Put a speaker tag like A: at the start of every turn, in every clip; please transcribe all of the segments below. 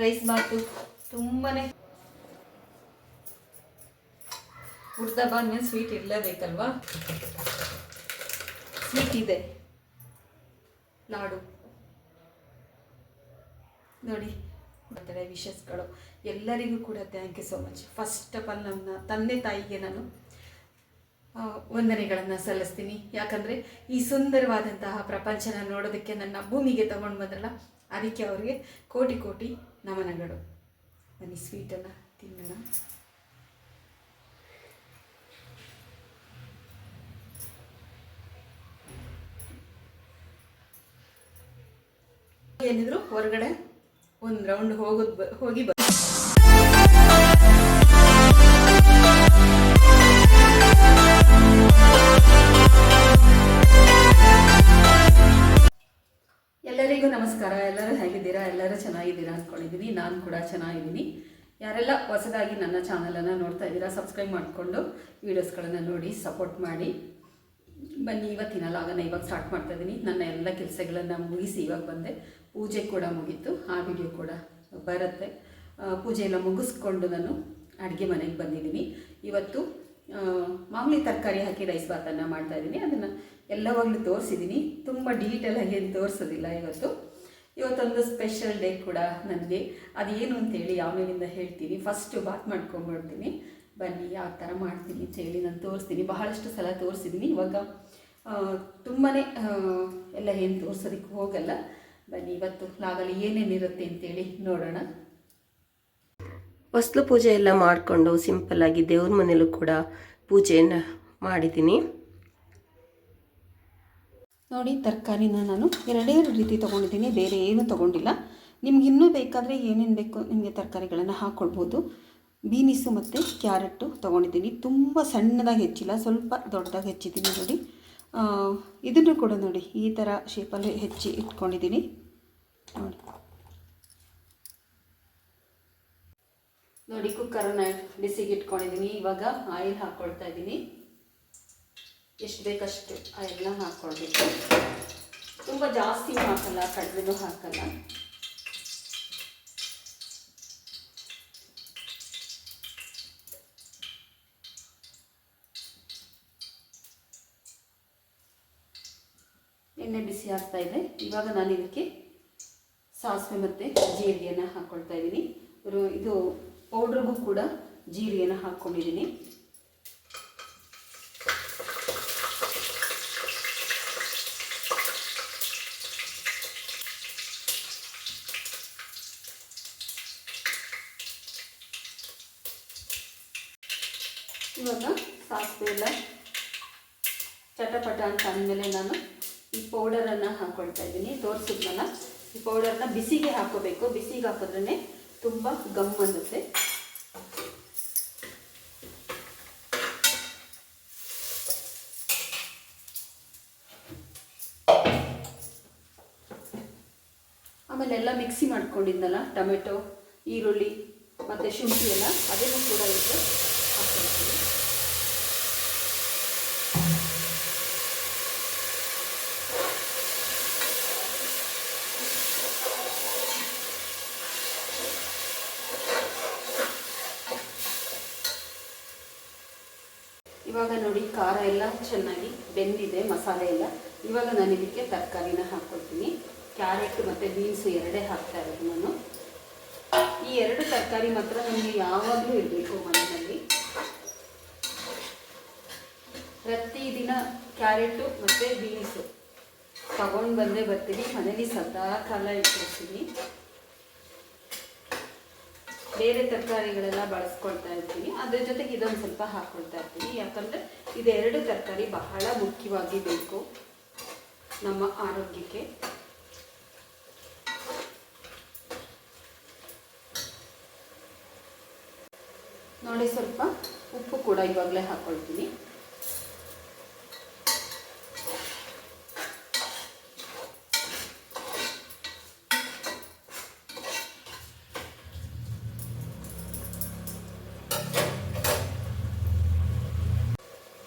A: Rice ಬಾತು. ತುಂಬಾ ಹುಡ್ದ ಬಂದ್ಮೇಲೆ sweet ಇರಲೇಬೇಕಲ್ವಾ? Sweet ಇದೆ. ಲಾಡು. ನೋಡಿ ಬರ್ತಾರೆ ವಿಶಸ್ಗಳು ಎಲ್ಲರಿಗೂ ಕೂಡ thank you so much first of all ನನ್ನ ತಂದೆ ತಾಯಿಗೆ ನಾನು ವಂದನೆಗಳನ್ನು ಸಲ್ಲಿಸ್ತೀನಿ. ಯಾಕಂದರೆ ಈ ಸುಂದರವಾದಂತಹ ಪ್ರಪಂಚನ ನೋಡೋದಕ್ಕೆ ನನ್ನ ಭೂಮಿಗೆ ತಗೊಂಡು ಬಂದ್ರಲ್ಲ, ಅದಕ್ಕೆ ಅವರಿಗೆ ಕೋಟಿ ಕೋಟಿ ನಮನಗಳು ಬನ್ನಿ ಸ್ವೀಟನ್ನು ತಿನ್ನೋಣ. ಏನಿದ್ರು ಹೊರಗಡೆ ಒಂದು ರೌಂಡ್ ಹೋಗೋದು ಹೋಗಿ ಬ ಎಲ್ಲರಿಗೂ ನಮಸ್ಕಾರ. ಎಲ್ಲರೂ ಹೇಗಿದ್ದೀರಾ? ಎಲ್ಲರೂ ಚೆನ್ನಾಗಿದ್ದೀರಾ ಅಂದ್ಕೊಂಡಿದ್ದೀನಿ ನಾನು ಕೂಡ ಚೆನ್ನಾಗಿದ್ದೀನಿ. ಯಾರೆಲ್ಲ ಹೊಸದಾಗಿ ನನ್ನ ಚಾನಲನ್ನು ನೋಡ್ತಾ ಇದ್ದೀರಾ ಸಬ್ಸ್ಕ್ರೈಬ್ ಮಾಡಿಕೊಂಡು ವೀಡಿಯೋಸ್ಗಳನ್ನು ನೋಡಿ ಸಪೋರ್ಟ್ ಮಾಡಿ. ಬನ್ನಿ, ಇವತ್ತಿನ ಲಾಗನ ಇವಾಗ ಸ್ಟಾರ್ಟ್ ಮಾಡ್ತಾ ಇದ್ದೀನಿ ನನ್ನ ಎಲ್ಲ ಕೆಲಸಗಳನ್ನು ಮುಗಿಸಿ ಇವಾಗ ಬಂದೆ. ಪೂಜೆ ಕೂಡ ಮುಗೀತು. ಆ ವಿಡಿಯೋ ಕೂಡ ಬರುತ್ತೆ. ಪೂಜೆ ಎಲ್ಲ ಮುಗಿಸ್ಕೊಂಡು ನಾನು ಅಡುಗೆ ಮನೆಗೆ ಬಂದಿದ್ದೀನಿ ಇವತ್ತು ಮಾಮೂಲಿ ತರಕಾರಿ ಹಾಕಿ ರೈಸ್ ಭಾತನ್ನು ಮಾಡ್ತಾ ಇದ್ದೀನಿ ಅದನ್ನು ಎಲ್ಲವಾಗಲೂ ತೋರಿಸಿದ್ದೀನಿ ತುಂಬ ಡೀಟೇಲ್ ಆಗಿ ಏನು ತೋರಿಸೋದಿಲ್ಲ ಇವತ್ತು. ಇವತ್ತೊಂದು ಸ್ಪೆಷಲ್ ಡೇ ಕೂಡ ನನಗೆ. ಅದೇನು ಅಂತೇಳಿ ಆಮೇಲಿಂದ ಹೇಳ್ತೀನಿ. ಫಸ್ಟು ಬಾತ್ ಮಾಡ್ಕೊಂಡ್ಬಿಡ್ತೀನಿ. ಬನ್ನಿ, ಯಾವ ಥರ ಮಾಡ್ತೀನಿ ಅಂತ ಹೇಳಿ ನಾನು ತೋರಿಸ್ತೀನಿ. ಬಹಳಷ್ಟು ಸಲ ತೋರಿಸಿದ್ದೀನಿ ಇವಾಗ ತುಂಬಾ ಎಲ್ಲ ಏನು ತೋರಿಸೋದಕ್ಕೆ ಹೋಗಲ್ಲ. ಬನ್ನಿ, ಇವತ್ತು ಲಾಗಲ್ಲಿ ಏನೇನಿರುತ್ತೆ ಅಂತೇಳಿ ನೋಡೋಣ.
B: ವಸ್ತು ಪೂಜೆ ಎಲ್ಲ ಮಾಡಿಕೊಂಡು ಸಿಂಪಲ್ಲಾಗಿ ದೇವ್ರ ಮನೇಲೂ ಕೂಡ ಪೂಜೆಯನ್ನು ಮಾಡಿದ್ದೀನಿ
A: ನೋಡಿ, ತರಕಾರಿನ ನಾನು ಎರಡೇ ರೀತಿ ತೊಗೊಂಡಿದ್ದೀನಿ, ಬೇರೆ ಏನೂ ತೊಗೊಂಡಿಲ್ಲ. ನಿಮ್ಗೆ ಇನ್ನೂ ಬೇಕಾದರೆ ಏನೇನು ಬೇಕು ನಿಮಗೆ ತರಕಾರಿಗಳನ್ನು ಹಾಕ್ಕೊಳ್ಬೋದು ಬೀನಿಸು ಮತ್ತು ಕ್ಯಾರೆಟು ತೊಗೊಂಡಿದ್ದೀನಿ. ತುಂಬ ಸಣ್ಣದಾಗಿ ಹೆಚ್ಚಿಲ್ಲ, ಸ್ವಲ್ಪ ದೊಡ್ಡದಾಗಿ ಹೆಚ್ಚಿದ್ದೀನಿ ನೋಡಿ. ಇದನ್ನು ಕೂಡ ನೋಡಿ, ಈ ಥರ ಶೇಪಲ್ಲಿ ಹೆಚ್ಚಿ ಇಟ್ಕೊಂಡಿದ್ದೀನಿ. ನೋಡಿ. ನೋಡಿ ಕುಕ್ಕರನ್ನು ಬಿಸಿಗೆ ಇಟ್ಕೊಂಡಿದ್ದೀನಿ ಇವಾಗ ಆಯಿಲ್ ಹಾಕ್ಕೊಳ್ತಾ ಇದ್ದೀನಿ. ಎಷ್ಟು ಬೇಕಷ್ಟು ಆ ಎಲ್ಲ ಹಾಕ್ಕೊಳ್ಬೇಕು ತುಂಬ ಜಾಸ್ತಿ ಹಾಕಲ್ಲ ಕಡಿಮೆನೂ ಹಾಕಲ್ಲ. ಎಣ್ಣೆ ಬಿಸಿ ಆಗ್ತಾ ಇದೆ. ಇವಾಗ ನಾನು ಇದಕ್ಕೆ ಸಾಸಿವೆ ಮತ್ತು ಜೀರಿಗೆಯನ್ನು ಹಾಕ್ಕೊಳ್ತಾ ಇದ್ದೀನಿ. ಇದು ಪೌಡ್ರಿಗೂ ಕೂಡ ಜೀರಿಗೆನ ಹಾಕ್ಕೊಂಡಿದ್ದೀನಿ ಇವಾಗ ಸಾಸಿವೆ ಎಲ್ಲ ಚಟಪಟ ಅಂತ ಅಂದಮೇಲೆ ನಾನು ಈ ಪೌಡರನ್ನು ಹಾಕ್ಕೊಳ್ತಾ ಇದ್ದೀನಿ. ತೋರಿಸಿದ್ನಲ್ಲ, ಈ ಪೌಡರ್ನ ಬಿಸಿಗೆ ಹಾಕೋಬೇಕು. ಬಿಸಿಗೆ ಹಾಕಿದ್ರೇ ತುಂಬ ಗಮ್ ಅನ್ನುತ್ತೆ. ಆಮೇಲೆ ಎಲ್ಲ ಮಿಕ್ಸಿ ಮಾಡ್ಕೊಂಡಿದ್ನಲ್ಲ, ಟೊಮೆಟೊ, ಈರುಳ್ಳಿ ಮತ್ತು ಶುಂಠಿ ಎಲ್ಲ ಅದನ್ನು ಕೂಡ ಇದಕ್ಕೆ ಇವಾಗ ನೋಡಿ, ಖಾರ ಎಲ್ಲ ಚೆನ್ನಾಗಿ ಬೆಂದಿದೆ, ಮಸಾಲೆ ಎಲ್ಲ. ಇವಾಗ ನಾನು ಇದಕ್ಕೆ ತರಕಾರಿನ ಹಾಕ್ಕೊಳ್ತೀನಿ ಕ್ಯಾರೆಟ್ ಮತ್ತು ಬೀನ್ಸ್ ಎರಡೇ ಹಾಕ್ತಾ ಇರೋದು ನಾನು. ಈ ಎರಡು ತರಕಾರಿ ಮಾತ್ರ ನಮಗೆ ಯಾವಾಗಲೂ ಇರಬೇಕು ಮನೆಯಲ್ಲಿ. ಪ್ರತಿದಿನ ಕ್ಯಾರೆಟು ಮತ್ತು ಬೀನ್ಸು. ತಗೊಂಡು ಬಂದೇ ಬರ್ತೀನಿ. ಮನೇಲಿ ಸದಾ ಕಾಲ ಇಟ್ಟಿರ್ತೀನಿ ಬೇರೆ ತರಕಾರಿಗಳೆಲ್ಲ ಬಳಸ್ಕೊಳ್ತಾ ಇರ್ತೀನಿ. ಅದ್ರ ಜೊತೆಗೆ ಇದೊಂದು ಸ್ವಲ್ಪ ಹಾಕ್ಕೊಳ್ತಾ ಇರ್ತೀನಿ. ಯಾಕಂದರೆ ಇದೆರಡು ತರಕಾರಿ ಬಹಳ ಮುಖ್ಯವಾಗಿ ಬೇಕು ನಮ್ಮ ಆರೋಗ್ಯಕ್ಕೆ. ನೋಡಿ ಸ್ವಲ್ಪ ಉಪ್ಪು ಕೂಡ ಇವಾಗಲೇ ಹಾಕ್ಕೊಳ್ತೀನಿ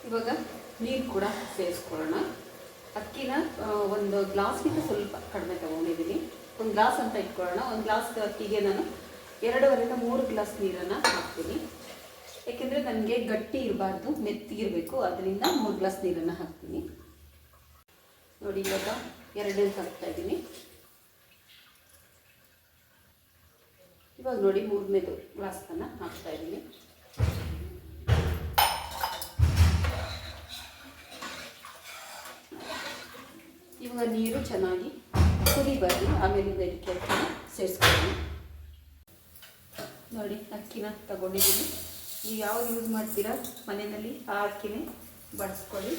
A: ಇವಾಗ ನೀರು ಕೂಡ ಸೇರಿಸ್ಕೊಳ್ಳೋಣ ಅಕ್ಕಿನ ಆ, ಒಂದು ಗ್ಲಾಸ್ಗಿಂತ ಸ್ವಲ್ಪ ಕಡಿಮೆ ತಗೊಂಡಿದ್ದೀನಿ. ಒಂದು ಗ್ಲಾಸ್ ಅಂತ ಇಟ್ಕೊಳ್ಳೋಣ. ಒಂದು ಗ್ಲಾಸ್ ಅಕ್ಕಿಗೆ ನಾನು ಎರಡೂವರೆಯಿಂದ ಮೂರು ಗ್ಲಾಸ್ ನೀರನ್ನು ಹಾಕ್ತೀನಿ. ಏಕೆಂದರೆ ನನಗೆ ಗಟ್ಟಿ ಇರಬಾರ್ದು ಮೆತ್ತಿಗಿರಬೇಕು ಅದರಿಂದ ಮೂರು ಗ್ಲಾಸ್ ನೀರನ್ನು ಹಾಕ್ತೀನಿ. ನೋಡಿ, ಇವಾಗ ಎರಡನೇ ಹಾಕ್ತಾ ಇದ್ದೀನಿ. ಇವಾಗ ನೋಡಿ, ಮೂರನೇದು ಗ್ಲಾಸ್ನ ಹಾಕ್ತಾ ಇದ್ದೀನಿ. ಇವಾಗ ನೀರು ಚೆನ್ನಾಗಿ ಕುದಿ ಬರಲಿ, ಆಮೇಲೆ ಇದಕ್ಕೆ ಅಕ್ಕಿನ ಸೇರಿಸ್ಕೊಳ್ಳಿ ನೋಡಿ, ಅಕ್ಕಿನ ತಗೊಂಡಿದ್ದೀನಿ. ನೀವು ಯಾವಾಗ ಯೂಸ್ ಮಾಡ್ತೀರಾ ಮನೆಯಲ್ಲಿ ಆ ಅಕ್ಕಿನೇ ಬಡಿಸ್ಕೊಳ್ಳಿ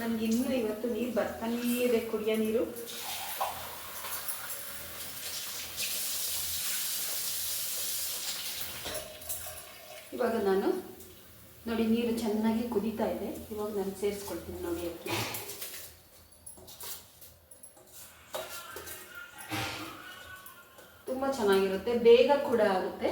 A: ನನಗೆ ಇನ್ನೂ ಇವತ್ತು ನೀರು ಬರ್ತಾನೇ ಇದೆ ಕುಡಿಯೋ ನೀರು. ಇವಾಗ ನಾನು ನೋಡಿ, ನೀರು ಚೆನ್ನಾಗಿ ಕುದೀತಾ ಇದೆ. ಇವಾಗ ನಾನು ಸೇರಿಸ್ಕೊಳ್ತೀನಿ ನೋಡಿ ಅಕ್ಕಿ ಚೆನ್ನಾಗಿರುತ್ತೆ ಬೇಗ ಕೂಡ ಆಗುತ್ತೆ.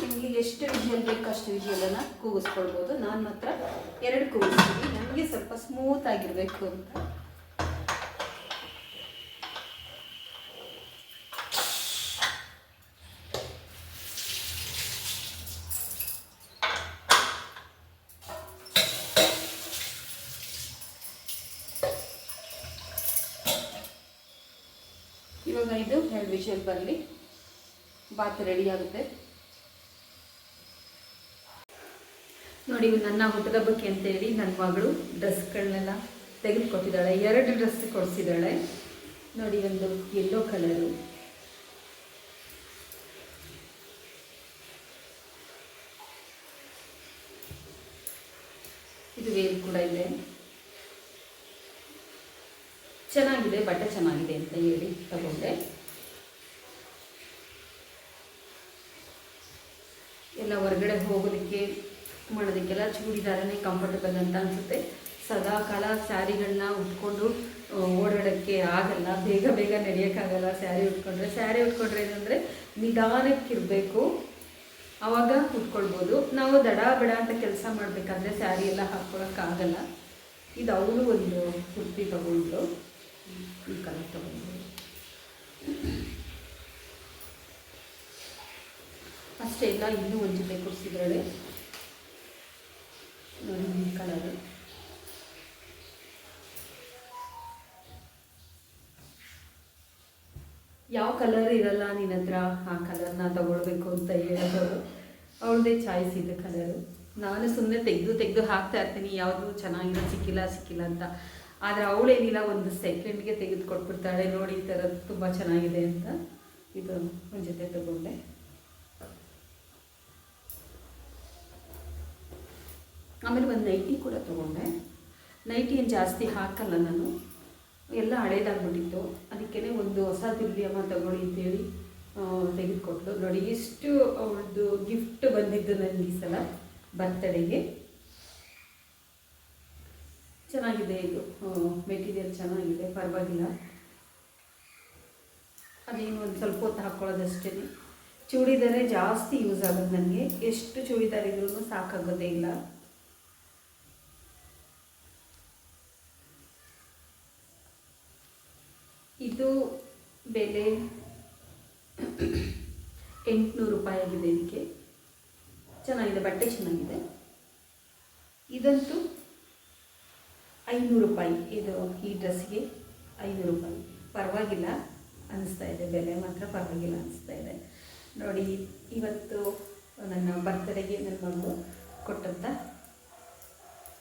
A: ನಿಮಗೆ ಎಷ್ಟು ವಿಷಲ್ ಬೇಕು ಅಷ್ಟು ವಿಷಲನ್ನು ಕೂಗಿಸ್ಕೊಳ್ಬೋದು. ನಾನು ಮಾತ್ರ ಎರಡು ಕೂಗಿಸ್ತೀನಿ. ನಮಗೆ ಸ್ವಲ್ಪ ಸ್ಮೂತ್ ಆಗಿರಬೇಕು ಅಂತ. ಇವಾಗ ಇದು ಎರಡು ವಿಷಲ್ ಬರಲಿ ಬಾತ್ ರೆಡಿ ಆಗುತ್ತೆ. ನೋಡಿ ಇವು ನನ್ನ ಹುಟ್ಟದಬ್ಬಕ್ಕೆ ಅಂತೇಳಿ ನನ್ನ ಮಗಳು ಡ್ರೆಸ್ಗಳನ್ನೆಲ್ಲ ತೆಗೆದುಕೊಟ್ಟಿದ್ದಾಳೆ. ಎರಡು ಡ್ರೆಸ್ ಕೊಡಿಸಿದ್ದಾಳೆ. ನೋಡಿ, ಒಂದು ಯೆಲ್ಲೋ ಕಲರು ಇದು ವೇಲ್ ಕೂಡ ಇದೆ. ಚೆನ್ನಾಗಿದೆ, ಬಟ್ಟೆ ಚೆನ್ನಾಗಿದೆ ಅಂತ ಹೇಳಿ ತಗೊಂಡೆ. ಎಲ್ಲ ಹೊರಗಡೆ ಹೋಗೋದಕ್ಕೆ, ಮಾಡೋದಕ್ಕೆಲ್ಲ ಚೂಡಿದಾರನೇ ಕಂಫರ್ಟಬಲ್ ಅಂತ ಅನಿಸುತ್ತೆ. ಸದಾ ಕಾಲ ಸ್ಯಾರಿಗಳನ್ನ ಉಟ್ಕೊಂಡು ಓಡಾಡೋಕ್ಕೆ ಆಗಲ್ಲ, ಬೇಗ ಬೇಗ ನಡೆಯೋಕ್ಕಾಗಲ್ಲ ಸ್ಯಾರಿ ಉಟ್ಕೊಂಡ್ರೆ. ಸ್ಯಾರಿ ಉಟ್ಕೊಂಡ್ರೆ ಏನಂದರೆ ನಿಧಾನಕ್ಕಿರಬೇಕು. ಆವಾಗ ಉಟ್ಕೊಳ್ಬೋದು. ನಾವು ದಡ, ಬಡ ಅಂತ ಕೆಲಸ ಮಾಡಬೇಕಾದ್ರೆ ಸ್ಯಾರಿ ಎಲ್ಲ ಹಾಕ್ಕೊಳಕ್ಕಾಗಲ್ಲ. ಇದು ಅವಳು ಒಂದು ಕುರ್ತಿ ತಗೊಂಡ್ರು ಈ ಅಷ್ಟೇ, ಇಲ್ಲ, ಇನ್ನೂ ಒಂದು ಜೊತೆ ನೋಡಿ, ಈ ಕಲರು. ಯಾವ ಕಲರ್ ಇರಲ್ಲ ನಿನ್ನ ಹತ್ರ? ಆ ಕಲರ್ನ ತಗೊಳ್ಬೇಕು ಅಂತ ಹೇಳೋದು ಅವಳದೇ ಚಾಯ್ಸ್ ಇದೆ ಕಲರು. ನಾನು ಸುಮ್ಮನೆ ತೆಗೆದು ತೆಗೆದು ಹಾಕ್ತಾ ಇರ್ತೀನಿ. ಯಾವುದು ಚೆನ್ನಾಗಿರೋ ಸಿಕ್ಕಿಲ್ಲ ಸಿಕ್ಕಿಲ್ಲ ಅಂತ. ಆದರೆ ಅವಳೇನಿಲ್ಲ ಒಂದು ಸೆಕೆಂಡ್ಗೆ ತೆಗೆದು ಕೊಟ್ಬಿಡ್ತಾಳೆ ನೋಡಿ, ಈ ಥರದ್ದು ತುಂಬ ಚೆನ್ನಾಗಿದೆ ಅಂತ ಇದು ಒಂದು ಜೊತೆ ತಗೊಂಡೆ. ಆಮೇಲೆ ಒಂದು ನೈಟಿ ಕೂಡ ತೊಗೊಂಡೆ. ನೈಟಿ ಏನು ಜಾಸ್ತಿ ಹಾಕಲ್ಲ ನಾನು. ಎಲ್ಲ ಹಳೇದಾಗ್ಬಿಟ್ಟಿತ್ತು. ಅದಕ್ಕೇ ಒಂದು ಹೊಸ ಅಮ್ಮ ತಗೊಳ್ಳಿ ಅಂತೇಳಿ ತೆಗೆದುಕೊಟ್ಲು. ನೋಡಿ ಇಷ್ಟು ಅವಳದು ಗಿಫ್ಟ್ ಬಂದಿದ್ದು ನನಗೆ ಈ ಸಲ ಬರ್ತಡೆಗೆ ಚೆನ್ನಾಗಿದೆ ಇದು. ಮೆಟೀರಿಯಲ್ ಚೆನ್ನಾಗಿದೆ, ಪರವಾಗಿಲ್ಲ. ಅದೇನು ಒಂದು ಸ್ವಲ್ಪ ಹೊತ್ತು ಹಾಕ್ಕೊಳ್ಳೋದಷ್ಟೇ ಚೂಡಿದಾರೆ ಜಾಸ್ತಿ ಯೂಸ್ ಆಗೋದು ನನಗೆ. ಎಷ್ಟು ಚೂಡಿದಾರ್ ಇದ್ರೂ ಸಾಕಾಗೋದೇ ಇಲ್ಲ. ಇದು ಬೆಲೆ ಎಂಟುನೂರು ರೂಪಾಯಿ ಆಗಿದೆ ಇದಕ್ಕೆ. ಚೆನ್ನಾಗಿದೆ, ಬಟ್ಟೆ ಚೆನ್ನಾಗಿದೆ. ಇದಂತೂ ಐನೂರು ರೂಪಾಯಿ ಇದು ಈ ಡ್ರೆಸ್ಗೆ ಐನೂರು ರೂಪಾಯಿ. ಪರವಾಗಿಲ್ಲ ಅನಿಸ್ತಾ ಇದೆ, ಬೆಲೆ ಮಾತ್ರ ಪರವಾಗಿಲ್ಲ ಅನಿಸ್ತಾ ಇದೆ. ನೋಡಿ, ಇವತ್ತು ನನ್ನ ಬರ್ತ್ಡೇಗೆ ನನ್ನ ಮಗು ಕೊಟ್ಟಂಥ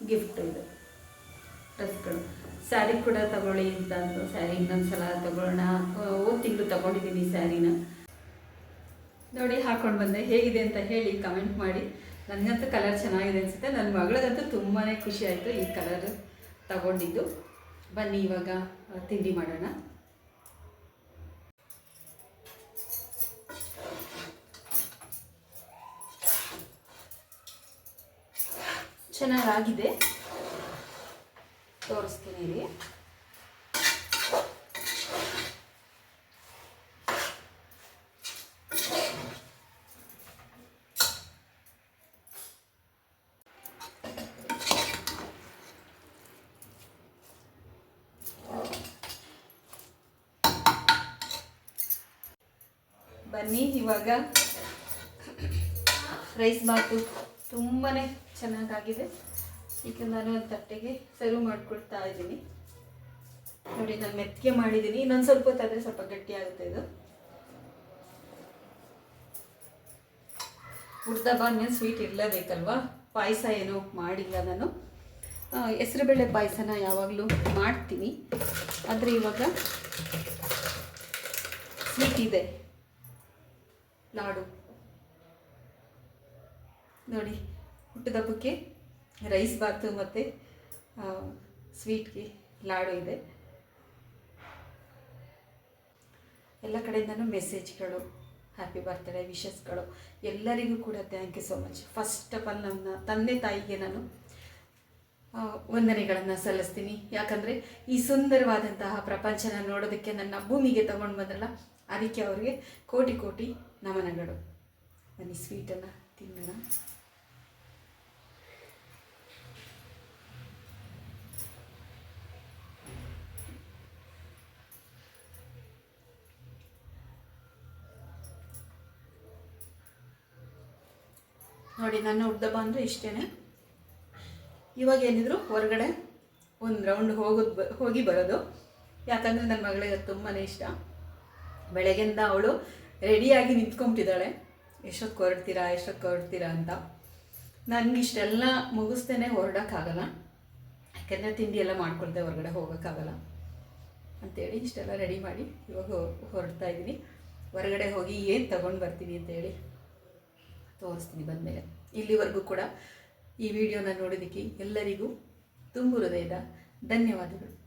A: ಗಿಫ್ಟ್ ಇದು. ಡ್ರೆಸ್ಗಳು. ಸ್ಯಾರಿ ಕೂಡ ತಗೊಳ್ಳಿ ಅಂತ ಅಂದರು. ಸ್ಯಾರಿ ಇನ್ನೊಂದ್ಸಲ ತಗೊಳ್ಳೋಣ. ಹೋದ ತಿಂಗಳು ತಗೊಂಡಿದ್ದೀನಿ ಸ್ಯಾರಿನ. ನೋಡಿ, ಹಾಕೊಂಡು ಬಂದೆ. ಹೇಗಿದೆ ಅಂತ ಹೇಳಿ ಕಮೆಂಟ್ ಮಾಡಿ. ನನಗಂತೂ ಕಲರ್ ಚೆನ್ನಾಗಿದೆ ಅನಿಸುತ್ತೆ. ನನ್ನ ಮಗಳಿಗಂತೂ ತುಂಬಾ ಖುಷಿ ಆಯಿತು ಈ ಕಲರ್ ತಗೊಂಡಿದ್ದು. ಬನ್ನಿ ಇವಾಗ ತಿಂಡಿ ಮಾಡೋಣ. ಚೆನ್ನಾಗಾಗಿದೆ. ತೋರಿಸ್ತೀನಿ ಬನ್ನಿ, ಇವಾಗ ರೈಸ್ ಬಾತು ತುಂಬಾ ಚೆನ್ನಾಗಾಗಿದೆ. ಈಗ ನಾನು ಒಂದು ತಟ್ಟೆಗೆ ಸರ್ವ್ ಮಾಡಿಕೊಡ್ತಾ ಇದ್ದೀನಿ. ನೋಡಿ, ನಾನು ಮೆತ್ತಿಗೆ ಮಾಡಿದ್ದೀನಿ. ಇನ್ನೊಂದು ಸ್ವಲ್ಪ ಹೊತ್ತಾದರೆ ಸ್ವಲ್ಪ ಗಟ್ಟಿ ಆಗುತ್ತೆ ಇದು. ಹುಡ್ದಬ್ಬ ಬಾನ್ಯ ಸ್ವೀಟ್ ಇರಲೇಬೇಕಲ್ವಾ? ಪಾಯಸ ಏನು ಮಾಡಿಲ್ಲ ನಾನು. ಹೆಸರುಬೇಳೆ ಪಾಯಸನ ಯಾವಾಗಲೂ ಮಾಡ್ತೀನಿ. ಆದರೆ ಇವಾಗ ಸ್ವೀಟ್ ಇದೆ. ಲಾಡು ನೋಡಿ ಹುಟ್ಟದಬ್ಬಕ್ಕೆ ರೈಸ್ ಬಾತು ಮತ್ತು ಸ್ವೀಟ್ಗೆ ಲಾಡು ಇದೆ. ಎಲ್ಲ ಕಡೆಯಿಂದನೂ ಮೆಸೇಜ್ಗಳು ಹ್ಯಾಪಿ ಬರ್ತ್ಡೇ ವಿಶಸ್ಗಳು ಎಲ್ಲರಿಗೂ ಕೂಡ thank you so much first of all ನನ್ನ ತಂದೆ ತಾಯಿಗೆ ನಾನು ವಂದನೆಗಳನ್ನು ಸಲ್ಲಿಸ್ತೀನಿ. ಯಾಕಂದರೆ ಈ ಸುಂದರವಾದಂತಹ ಪ್ರಪಂಚನ ನೋಡೋದಕ್ಕೆ ನನ್ನ ಭೂಮಿಗೆ ತಗೊಂಡು ಬಂದ್ರಲ್ಲ, ಅದಕ್ಕೆ ಅವರಿಗೆ ಕೋಟಿ ಕೋಟಿ ನಮನಗಳು. ಬನ್ನಿ ಸ್ವೀಟನ್ನು ತಿನ್ನೋಣ. ನೋಡಿ, ನನ್ನ ಉದ್ದ ಅಂದರೆ ಇಷ್ಟೇ ಇವಾಗ ಏನಿದ್ರು ಹೊರಗಡೆ ಒಂದು ರೌಂಡ್ ಹೋಗೋದು ಹೋಗಿ ಬರೋದು. ಯಾಕಂದರೆ ನನ್ನ ಮಗಳಿಗೆ ತುಂಬಾ ಇಷ್ಟ. ಬೆಳಗ್ಗೆಯಿಂದ ಅವಳು ರೆಡಿಯಾಗಿ ನಿಂತ್ಕೊಂಬಿಟ್ಟಿದ್ದಾಳೆ. ಎಷ್ಟೊತ್ತು ಹೊರಡ್ತೀರಾ ಎಷ್ಟೊತ್ತು ಹೊರಡ್ತೀರಾ ಅಂತ. ನನಗೆ ಇಷ್ಟೆಲ್ಲ ಮುಗಿಸ್ತೇನೆ, ಹೊರಡೋಕ್ಕಾಗಲ್ಲ. ಯಾಕೆಂದರೆ ತಿಂಡಿ ಎಲ್ಲ ಮಾಡ್ಕೊಳ್ದೆ ಹೊರಗಡೆ ಹೋಗೋಕ್ಕಾಗಲ್ಲ. ಅಂತೇಳಿ ಇಷ್ಟೆಲ್ಲ ರೆಡಿ ಮಾಡಿ ಇವಾಗ ಹೊರಡ್ತಾ ಇದ್ದೀನಿ. ಹೊರಗಡೆ ಹೋಗಿ ಏನು ತಗೊಂಡು ಬರ್ತೀನಿ ಅಂತೇಳಿ ತೋರಿಸ್ತೀನಿ ಬಂದಮೇಲೆ. ಇಲ್ಲಿವರೆಗೂ ಕೂಡ ಈ ವಿಡಿಯೋನ ನೋಡೋದಕ್ಕೆ ಎಲ್ಲರಿಗೂ ತುಂಬು ಹೃದಯದ ಧನ್ಯವಾದಗಳು.